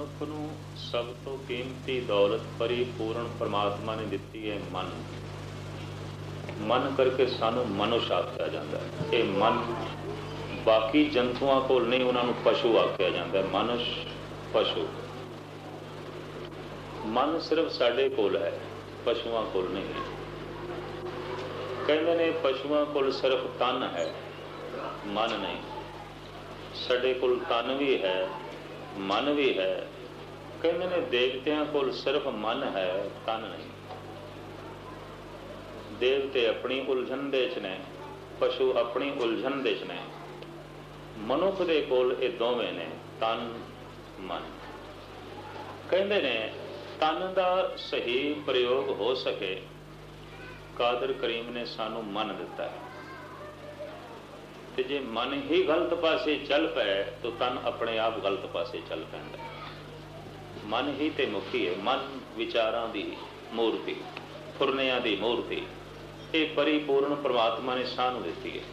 ਮਨੁੱਖ ਨੂੰ ਸਭ ਤੋਂ ਕੀਮਤੀ ਦੌਲਤ ਪਰਿਪੂਰਨ ਪਰਮਾਤਮਾ ਨੇ ਦਿੱਤੀ ਹੈ ਮਨ। ਮਨ ਕਰਕੇ ਸਾਨੂੰ ਮਨੁਸ਼ ਆਖਿਆ ਜਾਂਦਾ ਹੈ। ਇਹ ਮਨ ਬਾਕੀ ਜੰਤੂਆਂ ਕੋਲ ਨਹੀਂ, ਉਹਨਾਂ ਨੂੰ ਪਸ਼ੂ ਆਖਿਆ ਜਾਂਦਾ ਹੈ। ਮਨੁਸ਼ ਪਸ਼ੂ। ਮਨ ਸਿਰਫ ਸਾਡੇ ਕੋਲ ਹੈ, ਪਸ਼ੂਆਂ ਕੋਲ ਨਹੀਂ ਕਹਿੰਦੇ ਨੇ ਪਸ਼ੂਆਂ ਕੋਲ ਸਿਰਫ ਤਨ ਹੈ, ਮਨ ਨਹੀਂ। ਸਾਡੇ ਕੋਲ ਤਨ ਵੀ ਹੈ, ਮਨ ਵੀ ਹੈ ਕਹਿੰਦੇ ਨੇ, ਦੇਵਤਿਆਂ ਕੋਲ ਸਿਰਫ ਮਨ ਹੈ, ਤਨ ਨਹੀਂ। ਦੇਵਤੇ ਆਪਣੀ ਉਲਝਣ ਦੇ ਚ ਨੇ, ਪਸ਼ੂ ਆਪਣੀ ਉਲਝਣ ਦੇ ਚ ਨੇ। ਮਨੁੱਖ ਦੇ ਕੋਲ ਇਹ ਦੋਵੇਂ ਨੇ, ਤਨ, ਮਨ। ਕਹਿੰਦੇ ਨੇ, ਤਨ ਦਾ ਸਹੀ ਪ੍ਰਯੋਗ ਹੋ ਸਕੇ, ਕਾਦਰ ਕਰੀਮ ਨੇ ਸਾਨੂੰ ਮਨ ਦਿੱਤਾ ਹੈ। ਤੇ ਜੇ ਮਨ ਹੀ ਗਲਤ ਪਾਸੇ ਚੱਲ ਪਏ, ਤਾਂ ਤਨ ਆਪਣੇ ਆਪ ਗਲਤ ਪਾਸੇ ਚੱਲ ਪੈਂਦਾ ਮਨ ਹੀ ਤੇ ਮੁਖੀ ਹੈ ਮਨ ਵਿਚਾਰਾਂ ਦੀ ਮੂਰਤੀ, ਫੁਰਨਿਆਂ ਦੀ ਮੂਰਤੀ, ਇਹ ਪਰਿਪੂਰਨ ਪ੍ਰਮਾਤਮਾ ਨੇ ਸਾਨੂੰ ਦਿੱਤੀ ਹੈ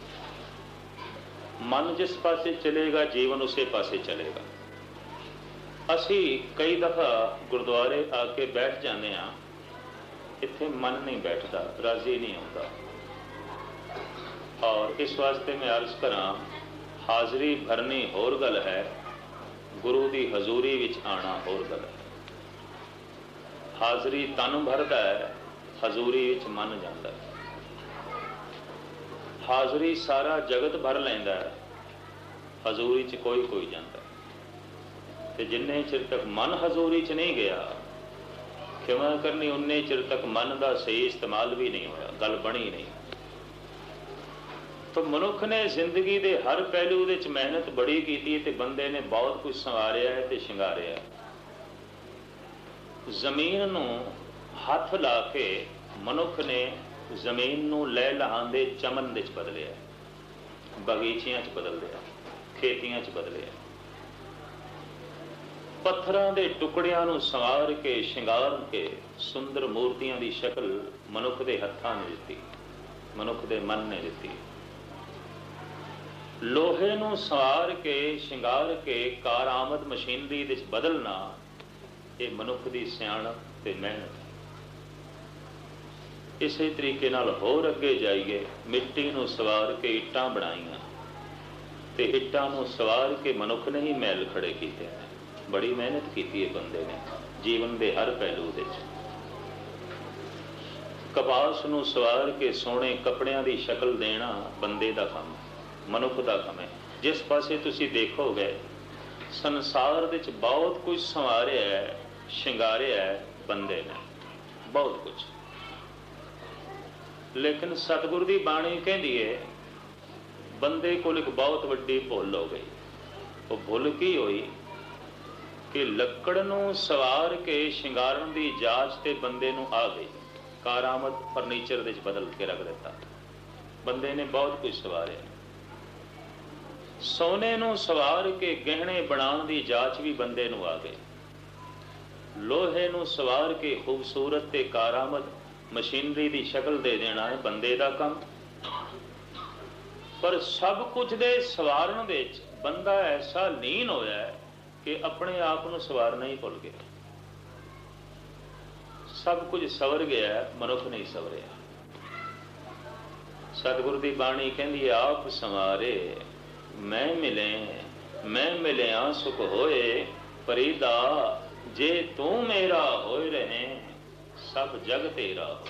ਮਨ ਜਿਸ ਪਾਸੇ ਚਲੇਗਾ, ਜੀਵਨ ਉਸੇ ਪਾਸੇ ਚਲੇਗਾ। ਅਸੀਂ ਕਈ ਦਫਾ ਗੁਰਦੁਆਰੇ ਆ ਕੇ ਬੈਠ ਜਾਂਦੇ ਆ ਇੱਥੇ ਮਨ ਨਹੀਂ ਬੈਠਦਾ, ਰਾਜ਼ੀ ਨਹੀਂ ਆਉਂਦਾ ਔਰ ਇਸ ਵਾਸਤੇ ਮੈਂ ਅਰਜ਼ ਕਰਾਂ, ਹਾਜ਼ਰੀ ਭਰਨੀ ਹੋਰ ਗੱਲ ਹੈ ਗੁਰੂ ਦੀ ਹਜ਼ੂਰੀ ਵਿੱਚ ਆਣਾ ਹੋਰ ਗੱਲ ਹੈ। ਹਾਜ਼ਰੀ ਤਨ ਭਰਦਾ ਹੈ, ਹਜ਼ੂਰੀ ਵਿੱਚ ਮਨ ਜਾਂਦਾ ਹੈ। ਹਾਜ਼ਰੀ ਸਾਰਾ ਜਗਤ ਭਰ ਲੈਂਦਾ ਹੈ, ਹਜ਼ੂਰੀ 'ਚ ਕੋਈ ਕੋਈ ਜਾਂਦਾ ਤੇ ਜਿੰਨੇ ਚਿਰ ਤੱਕ ਮਨ ਹਜ਼ੂਰੀ 'ਚ ਨਹੀਂ ਗਿਆ ਖਿਮਾ ਕਰਨੀ, ਉਨੇ ਚਿਰ ਤੱਕ ਮਨ ਦਾ ਸਹੀ ਇਸਤੇਮਾਲ ਵੀ ਨਹੀਂ ਹੋਇਆ, ਗੱਲ ਬਣੀ ਨਹੀਂ। ਤਾਂ ਮਨੁੱਖ ਨੇ ਜ਼ਿੰਦਗੀ ਦੇ ਹਰ ਪਹਿਲੂ ਦੇ ਵਿੱਚ ਮਿਹਨਤ ਬੜੀ ਕੀਤੀ ਤੇ ਬੰਦੇ ਨੇ ਬਹੁਤ ਕੁਝ ਸੰਵਾਰਿਆ ਹੈ ਤੇ ਸ਼ਿੰਗਾਰਿਆ ਜ਼ਮੀਨ ਨੂੰ ਹੱਥ ਲਾ ਕੇ ਮਨੁੱਖ ਨੇ ਜ਼ਮੀਨ ਨੂੰ ਲੈ ਲਹਾਂਦੇ ਚਮਨ ਵਿੱਚ ਬਦਲਿਆ ਬਗੀਚਿਆਂ 'ਚ ਬਦਲ ਦਿਆ ਖੇਤੀਆਂ 'ਚ ਬਦਲਿਆ ਪੱਥਰਾਂ ਦੇ ਟੁਕੜਿਆਂ ਨੂੰ ਸੰਵਾਰ ਕੇ, ਸ਼ਿੰਗਾਰ ਕੇ, ਸੁੰਦਰ ਮੂਰਤੀਆਂ ਦੀ ਸ਼ਕਲ ਮਨੁੱਖ ਦੇ ਹੱਥਾਂ ਨੇ ਦਿੱਤੀ, ਮਨੁੱਖ ਦੇ ਮਨ ਨੇ ਦਿੱਤੀ। ਲੋਹੇ ਨੂੰ ਸਵਾਰ ਕੇ, ਸ਼ਿੰਗਾਰ ਕੇ ਕਾਰਾਮਦ ਮਸ਼ੀਨਰੀ ਵਿੱਚ ਬਦਲਣਾ, ਇਹ ਮਨੁੱਖ ਦੀ ਸਿਆਣਪ ਤੇ ਮਿਹਨਤ ਇਸੇ ਤਰੀਕੇ ਨਾਲ ਹੋਰ ਅੱਗੇ ਜਾਈਏ, ਮਿੱਟੀ ਨੂੰ ਸਵਾਰ ਕੇ ਇੱਟਾਂ ਬਣਾਈਆਂ ਤੇ ਇੱਟਾਂ ਨੂੰ ਸਵਾਰ ਕੇ ਮਨੁੱਖ ਨੇ ਹੀ ਮੈਲ ਖੜੇ ਕੀਤੇ ਬੜੀ ਮਿਹਨਤ ਕੀਤੀ ਹੈ ਬੰਦੇ ਨੇ, ਜੀਵਨ ਦੇ ਹਰ ਪਹਿਲੂ ਵਿੱਚ। ਕਪਾਸ ਨੂੰ ਸਵਾਰ ਕੇ ਸੋਹਣੇ ਕੱਪੜਿਆਂ ਦੀ ਸ਼ਕਲ ਦੇਣਾ ਬੰਦੇ ਦਾ ਕੰਮ ਹੈ। ਮਨੁੱਖ ਦਾ ਕੰਮ ਹੈ। ਜਿਸ ਪਾਸੇ ਤੁਸੀਂ ਦੇਖੋਗੇ, ਸੰਸਾਰ ਵਿੱਚ ਬਹੁਤ ਕੁਝ ਸੰਵਾਰਿਆ ਹੈ, ਸ਼ਿੰਗਾਰਿਆ ਹੈ ਬੰਦੇ ਨੇ। ਬਹੁਤ ਕੁਝ ਲੇਕਿਨ ਸਤਿਗੁਰ ਦੀ ਬਾਣੀ ਕਹਿੰਦੀ ਹੈ ਬੰਦੇ ਕੋਲ ਇੱਕ ਬਹੁਤ ਵੱਡੀ ਭੁੱਲ ਹੋ ਗਈ। ਉਹ ਭੁੱਲ ਕੀ ਹੋਈ? ਕਿ ਲੱਕੜ ਨੂੰ ਸਵਾਰ ਕੇ ਸ਼ਿੰਗਾਰਨ ਦੀ ਜਾਚ ਤੇ ਬੰਦੇ ਨੂੰ ਆ ਗਈ। ਕਾਰਾਮਦ ਫਰਨੀਚਰ ਦੇ ਵਿੱਚ ਬਦਲ ਕੇ ਰੱਖ ਦਿੱਤਾ। ਬੰਦੇ ਨੇ ਬਹੁਤ ਕੁਝ ਸਵਾਰਿਆ। ਸੋਨੇ ਨੂੰ ਸਵਾਰ ਕੇ ਗਹਿਣੇ ਬਣਾਉਣ ਦੀ ਜਾਚ ਵੀ ਬੰਦੇ ਨੂੰ ਆ ਗਈ। ਲੋਹੇ ਨੂੰ ਸਵਾਰ ਕੇ ਖੂਬਸੂਰਤ ਤੇ ਕਾਰਾਮਦ ਮਸ਼ੀਨਰੀ ਦੀ ਸ਼ਕਲ ਦੇ ਦੇਣਾ ਹੈ ਬੰਦੇ ਦਾ ਕੰਮ। ਪਰ ਸਭ ਕੁਝ ਦੇ ਸਵਾਰਨ ਵਿੱਚ ਬੰਦਾ ਐਸਾ ਲੀਨ ਹੋਇਆ ਹੈ ਕਿ ਆਪਣੇ ਆਪ ਨੂੰ ਸਵਾਰਨਾ ਹੀ ਭੁੱਲ ਗਿਆ। ਸਭ ਕੁਝ ਸਵਰ ਗਿਆ, ਮਨੁੱਖ ਨਹੀਂ ਸਵਰਿਆ। ਸਤਿਗੁਰੂ ਦੀ ਬਾਣੀ ਕਹਿੰਦੀ ਆਪ ਸਵਾਰੇ। ਮੈਂ ਮਿਲੇ, ਮੈਂ ਮਿਲਿਆ ਸੁਖ ਹੋਏ ਫਰੀਦਾ ਜੇ ਤੂੰ ਮੇਰਾ ਹੋਏ ਰਹੇ, ਸਭ ਜਗ ਤੇਰਾ